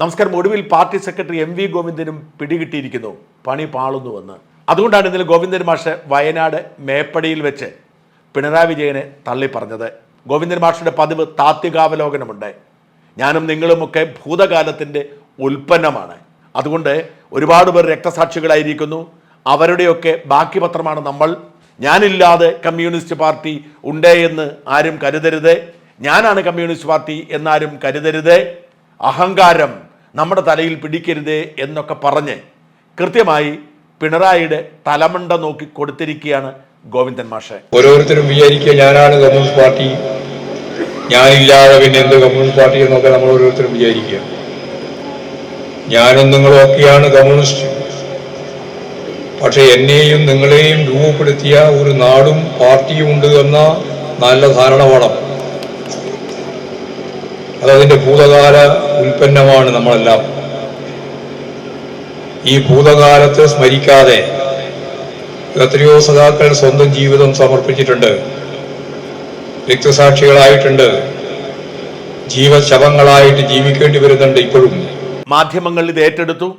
നമസ്കാരം. ഒടുവിൽ party secretary M V ഗോവിന്ദനും പിടികിട്ടിയിരിക്കുന്നു. പണി പാളുന്നുവെന്ന്. അതുകൊണ്ടാണ് ഇന്നലെ ഗോവിന്ദൻ മാഷ് വയനാട് മേപ്പടിയിൽ വെച്ച് പിണറായി വിജയനെ തള്ളിപ്പറഞ്ഞത്. ഗോവിന്ദൻ മാഷിന്റെ പതിവ് താത്വികാവലോകനമുണ്ട്. ഞാനും നിങ്ങളുമൊക്കെ ഭൂതകാലത്തിന്റെ ഉൽപ്പന്നമാണ്. അതുകൊണ്ട് ഒരുപാട് പേർ രക്തസാക്ഷികളായിരിക്കുന്നു. അവരുടെയൊക്കെ ബാക്കി പത്രമാണ് നമ്മൾ. ഞാനില്ലാതെ കമ്മ്യൂണിസ്റ്റ് പാർട്ടി ഉണ്ടേ എന്ന് ആരും കരുതരുത്. ഞാനാണ് കമ്മ്യൂണിസ്റ്റ് പാർട്ടി എന്നാരും കരുതരുത്. അഹങ്കാരം നമ്മുടെ തലയിൽ പിടിക്കരുതേ എന്നൊക്കെ പറഞ്ഞ് കൃത്യമായി പിണറായിയുടെ തലമണ്ട നോക്കി കൊടുത്തിരിക്കുകയാണ് ഗോവിന്ദൻ മാഷെ. ഓരോരുത്തരും വിചാരിക്കുക ഞാനാണ് കമ്മ്യൂണിസ്റ്റ് പാർട്ടി ഞാനില്ലാതെ പിന്നെ എന്ത് കമ്മ്യൂണിസ്റ്റ് പാർട്ടി എന്നൊക്കെ നമ്മൾ ഓരോരുത്തരും വിചാരിക്കുക. ഞാനും നിങ്ങളും ഒക്കെയാണ് കമ്മ്യൂണിസ്റ്റ്. പക്ഷെ എന്നെയും നിങ്ങളെയും രൂപപ്പെടുത്തിയ ഒരു നാടും പാർട്ടിയും ഉണ്ട് എന്ന നല്ല ധാരണ വേണം. അതതിന്റെ ഭൂതകാല ഉൽപ്പന്നമാണ് നമ്മളെല്ലാം. ഈ ഭൂതകാലത്തെ സ്മരിക്കാതെ എത്രയോ സഖാക്കൾ സ്വന്തം ജീവിതം സമർപ്പിച്ചിട്ടുണ്ട്. രക്തസാക്ഷികളായിട്ടുണ്ട്. ജീവശവങ്ങളായിട്ട് ജീവിക്കേണ്ടി വരുന്നുണ്ട് ഇപ്പോഴും. മാധ്യമങ്ങൾ ഇത് ഏറ്റെടുത്തു.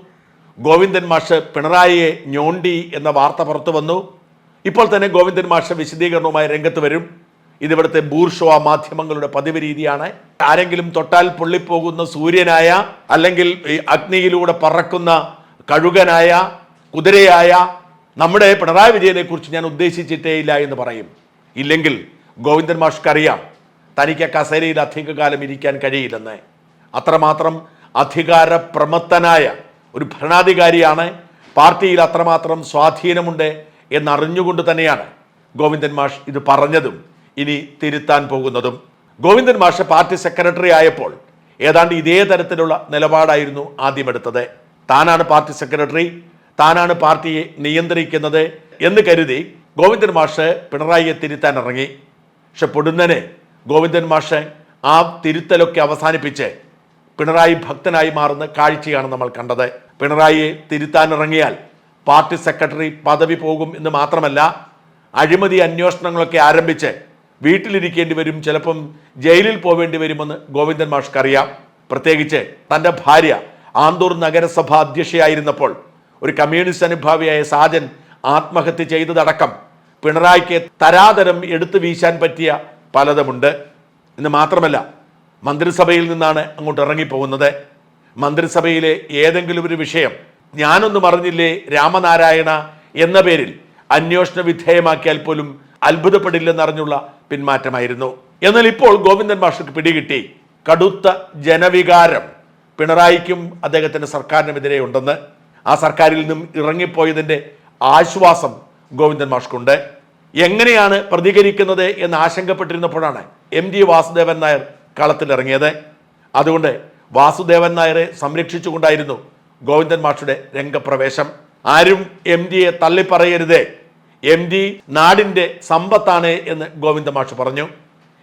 ഗോവിന്ദൻ മാഷ് പിണറായിയെ ഞോണ്ടി എന്ന വാർത്ത പുറത്തു വന്നു. ഇപ്പോൾ തന്നെ ഗോവിന്ദൻ മാഷ് വിശദീകരണവുമായി രംഗത്ത് വരും. ഇതിവിടുത്തെ ബൂർഷോ മാധ്യമങ്ങളുടെ പതിവ് രീതിയാണ്. ആരെങ്കിലും തൊട്ടാൽ പൊള്ളിപ്പോകുന്ന സൂര്യനായ അല്ലെങ്കിൽ അഗ്നിയിലൂടെ പറക്കുന്ന കഴുകനായ കുതിരയായ നമ്മുടെ പിണറായി വിജയനെ കുറിച്ച് ഞാൻ ഉദ്ദേശിച്ചിട്ടേ ഇല്ല എന്ന് പറയും. ഇല്ലെങ്കിൽ ഗോവിന്ദൻ മാഷ്ക്കറിയാം തനിക്ക് കസേരയിൽ അധികകാലം ഇരിക്കാൻ കഴിയില്ലെന്ന്. അത്രമാത്രം അധികാര പ്രമത്തനായ ഒരു ഭരണാധികാരിയാണ് പാർട്ടിയിൽ അത്രമാത്രം സ്വാധീനമുണ്ട് എന്നറിഞ്ഞുകൊണ്ട് തന്നെയാണ് ഗോവിന്ദൻ മാഷ് ഇത് പറഞ്ഞതും. ഇനി തിരുത്താൻ പോകുന്നതും. ഗോവിന്ദൻ മാഷ് പാർട്ടി സെക്രട്ടറി ആയപ്പോൾ ഏതാണ്ട് ഇതേ തരത്തിലുള്ള നിലപാടായിരുന്നു ആദ്യമെടുത്തത് താനാണ് പാർട്ടി സെക്രട്ടറി താനാണ് പാർട്ടിയെ നിയന്ത്രിക്കുന്നത് എന്ന് കരുതി ഗോവിന്ദൻ മാഷ് പിണറായിയെ തിരുത്താൻ ഇറങ്ങി. പക്ഷെ പൊടുന്നനെ ഗോവിന്ദൻ മാഷ് ആ തിരുത്തലൊക്കെ അവസാനിപ്പിച്ച് പിണറായി ഭക്തനായി മാറുന്ന കാഴ്ചയാണ് നമ്മൾ കണ്ടത്. പിണറായിയെ തിരുത്താൻ ഇറങ്ങിയാൽ പാർട്ടി സെക്രട്ടറി പദവി പോകും എന്ന് മാത്രമല്ല അഴിമതി അന്വേഷണങ്ങളൊക്കെ ആരംഭിച്ച് വീട്ടിലിരിക്കേണ്ടി വരും ചിലപ്പം ജയിലിൽ പോവേണ്ടി വരുമെന്ന് ഗോവിന്ദൻ മാഷ്ക്ക് അറിയാം. പ്രത്യേകിച്ച് തന്റെ ഭാര്യ ആന്തൂർ നഗരസഭ അധ്യക്ഷയായിരുന്നപ്പോൾ ഒരു കമ്മ്യൂണിസ്റ്റ് അനുഭാവിയായ സാജൻ ആത്മഹത്യ ചെയ്തതടക്കം പിണറായിക്ക് തരാതരം എടുത്തു വീശാൻ പറ്റിയ പലതുമുണ്ട്. എന്ന് മാത്രമല്ല മന്ത്രിസഭയിൽ നിന്നാണ് അങ്ങോട്ട് ഇറങ്ങിപ്പോകുന്നത്. മന്ത്രിസഭയിലെ ഏതെങ്കിലും ഒരു വിഷയം ഞാനൊന്നും അറിഞ്ഞില്ലേ രാമനാരായണ എന്ന പേരിൽ അന്വേഷണ വിധേയമാക്കിയാൽ പോലും അത്ഭുതപ്പെടില്ലെന്നറിഞ്ഞുള്ള പിന്മാറ്റമായിരുന്നു. എന്നാൽ ഇപ്പോൾ ഗോവിന്ദൻ മാഷക്ക് പിടികിട്ടി. കടുത്ത ജനവികാരം പിണറായിക്കും അദ്ദേഹത്തിന്റെ സർക്കാരിനുമെതിരെ ഉണ്ടെന്ന്. ആ സർക്കാരിൽ നിന്നും ഇറങ്ങിപ്പോയതിന്റെ ആശ്വാസം ഗോവിന്ദൻ മാഷ്ക്കുണ്ട്. എങ്ങനെയാണ് പ്രതികരിക്കുന്നത് എന്ന് ആശങ്കപ്പെട്ടിരുന്നപ്പോഴാണ് എം ജി വാസുദേവൻ നായർ കളത്തിലിറങ്ങിയത്. അതുകൊണ്ട് വാസുദേവൻ നായരെ സംരക്ഷിച്ചുകൊണ്ടായിരുന്നു ഗോവിന്ദൻ മാഷുടെ രംഗപ്രവേശം. ആരും എം ജിയെ തള്ളിപ്പറയരുതേ. എം ഡി നാടിന്റെ സമ്പത്താണ് എന്ന് ഗോവിന്ദമാഷ് പറഞ്ഞു.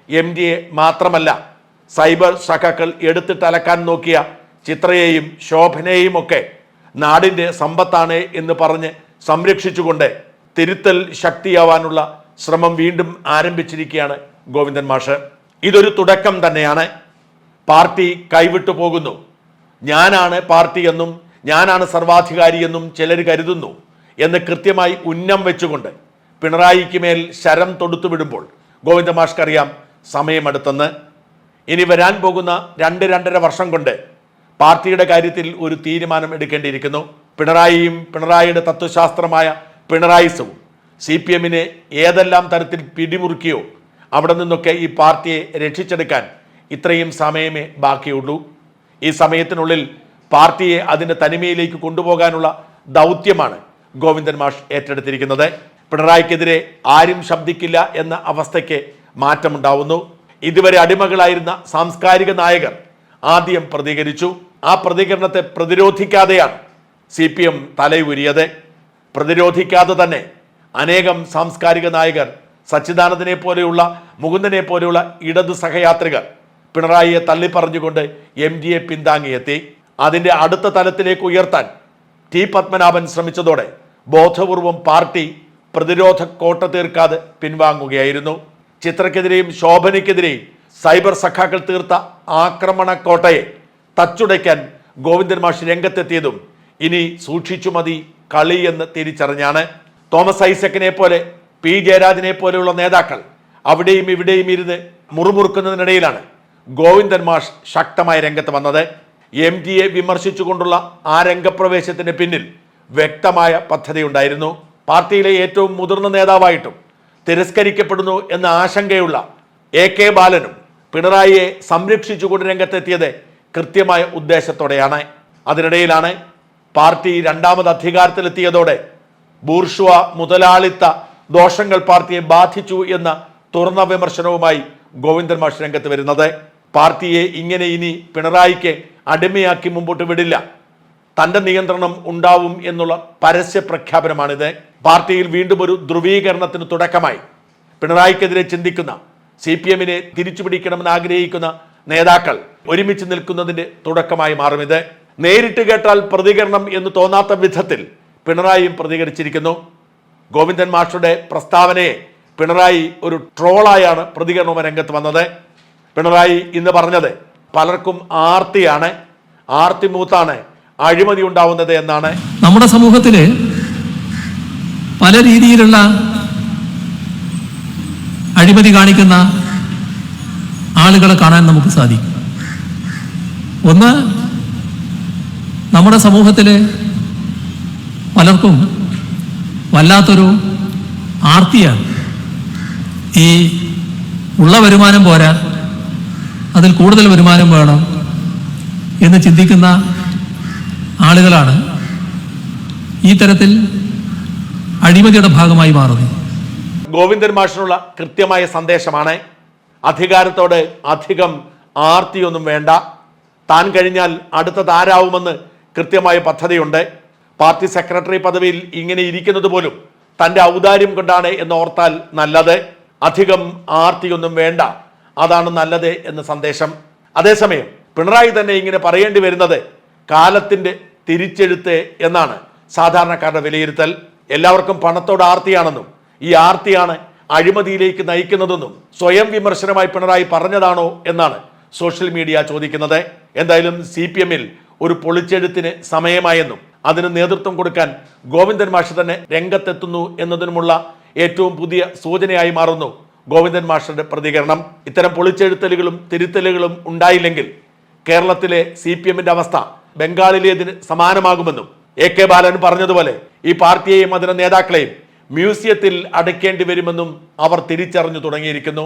എം ഡിയെ മാത്രമല്ല സൈബർ സഖാക്കൾ എടുത്തിട്ടലക്കാൻ നോക്കിയ ചിത്രയെയും ശോഭനയെയും ഒക്കെ നാടിന്റെ സമ്പത്താണ് എന്ന് പറഞ്ഞ് സംരക്ഷിച്ചുകൊണ്ട് തിരുത്തൽ ശക്തിയാവാനുള്ള ശ്രമം വീണ്ടും ആരംഭിച്ചിരിക്കുകയാണ് ഗോവിന്ദൻ മാഷ്. ഇതൊരു തുടക്കം തന്നെയാണ്. പാർട്ടി കൈവിട്ടു പോകുന്നു. ഞാനാണ് പാർട്ടി എന്നും ഞാനാണ് സർവാധികാരി എന്നും ചിലർ കരുതുന്നു. എന്ന് കൃത്യമായി ഉന്നം വെച്ചുകൊണ്ട് പിണറായിക്ക് മേൽ ശരം തൊടുത്തുവിടുമ്പോൾ ഗോവിന്ദ മാഷ്കറിയാം സമയമെടുത്തെന്ന്. ഇനി വരാൻ പോകുന്ന രണ്ട് രണ്ടര വർഷം കൊണ്ട് പാർട്ടിയുടെ കാര്യത്തിൽ ഒരു തീരുമാനം എടുക്കേണ്ടിയിരിക്കുന്നു. പിണറായിയും പിണറായിയുടെ തത്വശാസ്ത്രമായ പിണറായിസവും സി പി എമ്മിനെ ഏതെല്ലാം തരത്തിൽ പിടിമുറുക്കിയോ അവിടെ നിന്നൊക്കെ ഈ പാർട്ടിയെ രക്ഷിച്ചെടുക്കാൻ ഇത്രയും സമയമേ ബാക്കിയുള്ളൂ. ഈ സമയത്തിനുള്ളിൽ പാർട്ടിയെ അതിന്റെ തനിമയിലേക്ക് കൊണ്ടുപോകാനുള്ള ദൗത്യമാണ് ഗോവിന്ദൻ മാഷ് ഏറ്റെടുത്തിരിക്കുന്നത്. പിണറായിക്കെതിരെ ആരും ശബ്ദിക്കില്ല എന്ന അവസ്ഥയ്ക്ക് മാറ്റമുണ്ടാവുന്നു. ഇതുവരെ അടിമകളായിരുന്ന സാംസ്കാരിക നായകർ ആദ്യം പ്രതികരിച്ചു. ആ പ്രതികരണത്തെ പ്രതിരോധിക്കാതെയാണ് സി പി എം തലയുരിയത് പ്രതിരോധിക്കാതെ തന്നെ അനേകം സാംസ്കാരിക നായകർ സച്ചിദാനന്ദനെ പോലെയുള്ള മുകുന്ദനെ പോലെയുള്ള ഇടതു സഹയാത്രികർ പിണറായിയെ തള്ളിപ്പറഞ്ഞുകൊണ്ട് എം ജിയെ പിന്താങ്ങിയെത്തി. അതിന്റെ അടുത്ത തലത്തിലേക്ക് ഉയർത്താൻ ടി പത്മനാഭൻ ശ്രമിച്ചതോടെ ബോധപൂർവം പാർട്ടി പ്രതിരോധ കോട്ട തീർക്കാതെ പിൻവാങ്ങുകയായിരുന്നു. ചിത്രക്കെതിരെയും ശോഭനയ്ക്കെതിരെയും സൈബർ സഖാക്കൾ തീർത്ത ആക്രമണ കോട്ടയെ തച്ചുടയ്ക്കാൻ ഗോവിന്ദൻ മാഷ് രംഗത്തെത്തിയതും ഇനി സൂക്ഷിച്ചു മതി കളി എന്ന് തിരിച്ചറിഞ്ഞാണ്. തോമസ് ഐസക്കിനെ പോലെ പി ജയരാജനെ പോലെയുള്ള നേതാക്കൾ അവിടെയും ഇവിടെയും ഇരുന്ന് മുറുമുറുക്കുന്നതിനിടയിലാണ് ഗോവിന്ദൻ മാഷ് ശക്തമായ രംഗത്ത് വന്നത്. എം ജിയെ വിമർശിച്ചുകൊണ്ടുള്ള ആ രംഗപ്രവേശത്തിന് പിന്നിൽ വ്യക്തമായ പദ്ധതിയുണ്ടായിരുന്നു. പാർട്ടിയിലെ ഏറ്റവും മുതിർന്ന നേതാവായിട്ടും തിരസ്കരിക്കപ്പെടുന്നു എന്ന ആശങ്കയുള്ള എ കെ ബാലനും പിണറായിയെ സംരക്ഷിച്ചുകൊണ്ട് രംഗത്തെത്തിയത് കൃത്യമായ ഉദ്ദേശത്തോടെയാണ്. അതിനിടയിലാണ് പാർട്ടി രണ്ടാമത് അധികാരത്തിലെത്തിയതോടെ ബൂർഷ്വ മുതലാളിത്ത ദോഷങ്ങൾ പാർട്ടിയെ ബാധിച്ചു എന്ന തുറന്ന വിമർശനവുമായി ഗോവിന്ദൻ മാഷ് രംഗത്ത് വരുന്നത്. പാർട്ടിയെ ഇങ്ങനെ ഇനി പിണറായിക്ക് അടിമയാക്കി മുമ്പോട്ട് വിടില്ല. തന്റെ നിയന്ത്രണം ഉണ്ടാവും എന്നുള്ള പരസ്യ പ്രഖ്യാപനമാണിത്. പാർട്ടിയിൽ വീണ്ടും ഒരു ധ്രുവീകരണത്തിന് തുടക്കമായി. പിണറായിക്കെതിരെ ചിന്തിക്കുന്ന സി പി എമ്മിനെ തിരിച്ചുപിടിക്കണമെന്ന് ആഗ്രഹിക്കുന്ന നേതാക്കൾ ഒരുമിച്ച് നിൽക്കുന്നതിന്റെ തുടക്കമായി മാറും ഇത് നേരിട്ട് കേട്ടാൽ പ്രതികരണം എന്ന് തോന്നാത്ത വിധത്തിൽ പിണറായിയും പ്രതികരിച്ചിരിക്കുന്നു. ഗോവിന്ദൻ മാഷുടെ പ്രസ്താവനയെ പിണറായി ഒരു ട്രോളായാണ് പ്രതികരണവും രംഗത്ത് വന്നത്. പിണറായി ഇന്ന് പറഞ്ഞത് പലർക്കും ആർത്തിയാണ് ആർത്തി മൂത്താണ് അഴിമതി ഉണ്ടാവുന്നത് എന്നാണ്. നമ്മുടെ സമൂഹത്തിൽ പല രീതിയിലുള്ള അഴിമതി കാണിക്കുന്ന ആളുകളെ കാണാൻ നമുക്ക് സാധിക്കും. ഒന്ന് നമ്മുടെ സമൂഹത്തിൽ പലർക്കും വല്ലാത്തൊരു ആർത്തിയാണ്. ഈ ഉള്ള വരുമാനം പോരാ അതിൽ കൂടുതൽ വരുമാനം വേണം എന്ന് ചിന്തിക്കുന്ന ആളുകളാണ് ഈ തരത്തിൽ അഴിമതിയുടെ ഭാഗമായി മാറുന്നത്. ഗോവിന്ദൻ മാഷിനുള്ള കൃത്യമായ സന്ദേശമാണ്. അധികാരത്തോട് അധികം ആർത്തിയൊന്നും വേണ്ട. താൻ കഴിഞ്ഞാൽ അടുത്തത് ആരാവുമെന്ന് കൃത്യമായ പദ്ധതിയുണ്ട്. പാർട്ടി സെക്രട്ടറി പദവിയിൽ ഇങ്ങനെ ഇരിക്കുന്നത് പോലും തന്റെ ഔദാര്യം കൊണ്ടാണ് എന്ന് ഓർത്താൽ നല്ലത്. അധികം ആർത്തിയൊന്നും വേണ്ട. അതാണ് നല്ലത് എന്ന സന്ദേശം. അതേസമയം പിണറായി തന്നെ ഇങ്ങനെ പറയേണ്ടി വരുന്നത് കാലത്തിന്റെ തിരിച്ചെഴുത്ത് എന്നാണ്. സാധാരണക്കാരുടെ വിലയിരുത്തൽ. എല്ലാവർക്കും പണത്തോട് ആർത്തിയാണെന്നും ഈ ആർത്തിയാണ് അഴിമതിയിലേക്ക് നയിക്കുന്നതെന്നും സ്വയം വിമർശനമായി പിണറായി പറഞ്ഞതാണോ എന്നാണ് സോഷ്യൽ മീഡിയ ചോദിക്കുന്നത്. എന്തായാലും സി പി എമ്മിൽ ഒരു പൊളിച്ചെഴുത്തിന് സമയമായെന്നും അതിന് നേതൃത്വം കൊടുക്കാൻ ഗോവിന്ദൻ മാഷ് തന്നെ രംഗത്തെത്തുന്നു എന്നതിനുമുള്ള ഏറ്റവും പുതിയ സൂചനയായി മാറുന്നു. ഗോവിന്ദൻ മാസ്റ്ററുടെ പ്രതികരണം ഇത്തരം പൊളിച്ചെഴുത്തലുകളും തിരുത്തലുകളും ഉണ്ടായില്ലെങ്കിൽ കേരളത്തിലെ സി പി എമ്മിന്റെ അവസ്ഥ ബംഗാളിലേതിന് സമാനമാകുമെന്നും എ കെ ബാലൻ പറഞ്ഞതുപോലെ ഈ പാർട്ടിയെയും അതിന്റെ നേതാക്കളെയും മ്യൂസിയത്തിൽ അടയ്ക്കേണ്ടി വരുമെന്നും അവർ തിരിച്ചറിഞ്ഞു തുടങ്ങിയിരിക്കുന്നു.